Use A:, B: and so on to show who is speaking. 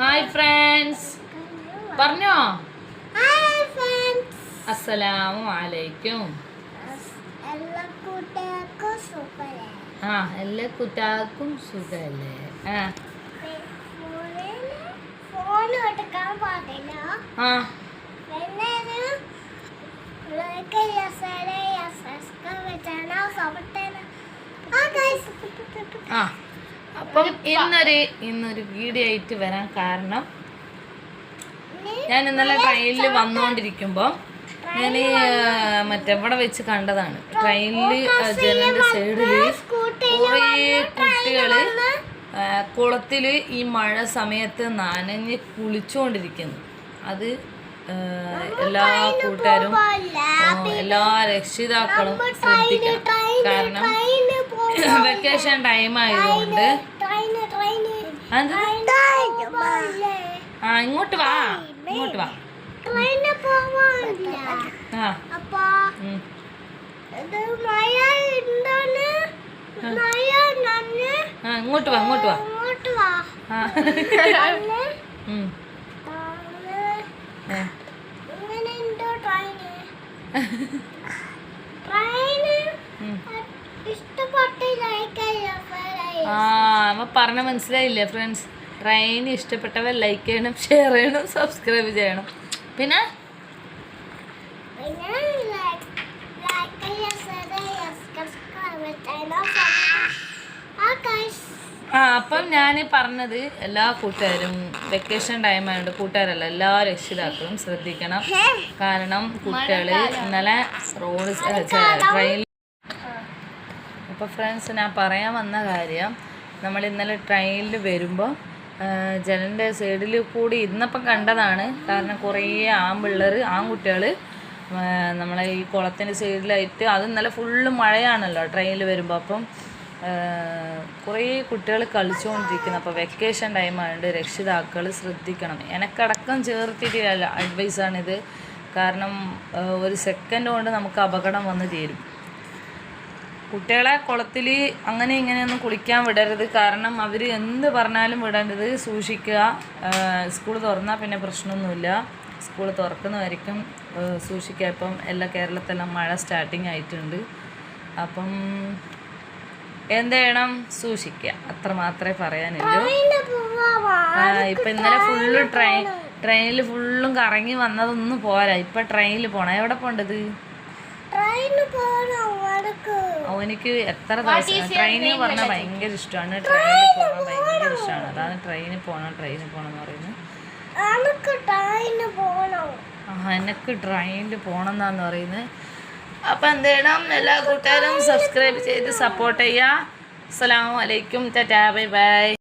A: Hi friends പറഞ്ഞോ? അസ്സലാമു അലൈക്കും. ആ എല്ലാ കുട്ടാക്കും സുഖല്ലേ? ആ. ആ.
B: ആ
A: അപ്പം ഇന്നൊരു ഇന്നൊരു വീഡിയോ ആയിട്ട് വരാൻ കാരണം ഞാൻ ഇന്നലെ ട്രെയിനിൽ വന്നുകൊണ്ടിരിക്കുമ്പോൾ ഞാൻ മറ്റെവിടെ വെച്ച് കണ്ടതാണ്. ട്രെയിനിൽ ജനലിന്റെ സൈഡിൽ കുറേ കുട്ടികൾ കുളത്തിൽ ഈ മഴ സമയത്ത് നനഞ്ഞ് കുളിച്ചുകൊണ്ടിരിക്കുന്നു അത് എല്ലാ കൂട്ടുകാരും എല്ലാ രക്ഷിതാക്കളും ശ്രദ്ധിക്കണം കാരണം വെക്കേഷൻ ടൈം ആയതുകൊണ്ട് ആ ഇങ്ങോട്ട് വാ ഇങ്ങോട്ട് വാ. ഇങ്ങോട്ട് വാ ഇങ്ങോട്ട് വാ.
B: ഇങ്ങോട്ട് വാ.
A: ആ. ആ അമ്മ പറഞ്ഞ മനസ്സിലായില്ലേ ഫ്രണ്ട്സ് ട്രെയിൻ ഇഷ്ടപ്പെട്ടവർ ലൈക്ക് ചെയ്യണം ഷെയർ ചെയ്യണം സബ്സ്ക്രൈബ് ചെയ്യണം. പിന്നെ?
B: ആ ഗൈസ്
A: ആ അപ്പം ഞാൻ പറഞ്ഞത് എല്ലാ കൂട്ടുകാരും വെക്കേഷൻ ടൈം ആയതുകൊണ്ട് കൂട്ടുകാരല്ല എല്ലാ രക്ഷിതാക്കളും ശ്രദ്ധിക്കണം. കാരണം കുട്ടികൾ ഇന്നലെ റോഡ് ട്രെയിൻ അപ്പോൾ ഫ്രണ്ട്സ് ഞാൻ പറയാൻ വന്ന കാര്യം നമ്മൾ ഇന്നലെ ട്രെയിനിൽ വരുമ്പോൾ ജനലിന്റെ സൈഡിൽ കൂടി ഇന്നപ്പം കണ്ടതാണ്. കാരണം കുറേ ആൺപിള്ളേർ ആൺകുട്ടികൾ നമ്മളെ ഈ കുളത്തിന്റെ സൈഡിലായിട്ട് അത് ഇന്നലെ ഫുള്ള് മഴയാണല്ലോ ട്രെയിനിൽ വരുമ്പോൾ അപ്പം കുറേ കുട്ടികൾ കളിച്ചുകൊണ്ടിരിക്കുന്നത് അപ്പോൾ വെക്കേഷൻ ടൈം ആയതുകൊണ്ട് രക്ഷിതാക്കൾ ശ്രദ്ധിക്കണം. എനക്കടക്കം ചേർത്തിട്ടില്ല അഡ്വൈസാണിത് കാരണം ഒരു സെക്കൻഡ് കൊണ്ട് നമുക്ക് അപകടം വന്ന് തീരും കുട്ടികളെ കുളത്തിൽ അങ്ങനെ ഇങ്ങനെയൊന്നും കുളിക്കാൻ വിടരുത്. കാരണം അവർ എന്ത് പറഞ്ഞാലും വിടേണ്ടത് സൂക്ഷിക്കുക. സ്കൂൾ തുറന്നാൽ പിന്നെ പ്രശ്നമൊന്നുമില്ല. സ്കൂൾ തുറക്കുന്നതായിരിക്കും സൂക്ഷിക്കുക. ഇപ്പം എല്ലാ കേരളത്തിലെല്ലാം മഴ സ്റ്റാർട്ടിങ് ആയിട്ടുണ്ട്. അപ്പം എന്ത് ചെയ്യണം? സൂക്ഷിക്കുക. അത്ര മാത്രമേ പറയാനുള്ളൂ. ഇപ്പൊ ഇന്നലെ ഫുള്ള് ട്രെയിൻ ട്രെയിനിൽ ഫുള്ളും കറങ്ങി വന്നതൊന്നും പോരാ. ഇപ്പം ട്രെയിനിൽ പോണം. എവിടെ പോണ്ടത്? അവനിക്ക് എത്ര ദിവസം ട്രെയിനിൽ പറഞ്ഞാൽ ഭയങ്കര ഇഷ്ടമാണ്. ട്രെയിനിൽ പോകാൻ ഭയങ്കര ഇഷ്ടമാണ്. അതാണ് ട്രെയിനിൽ പോകണം ട്രെയിനിൽ പോകണം എന്ന് പറയുന്നത്. എനിക്ക് ട്രെയിനിൽ പോകണം എന്നാന്ന് പറയുന്നത്. അപ്പം എന്ത് ചെയ്യണം? എല്ലാ കൂട്ടുകാരും സബ്സ്ക്രൈബ് ചെയ്ത് സപ്പോർട്ട് ചെയ്യുക. അസ്സലാമു അലൈക്കും. Tata bye bye.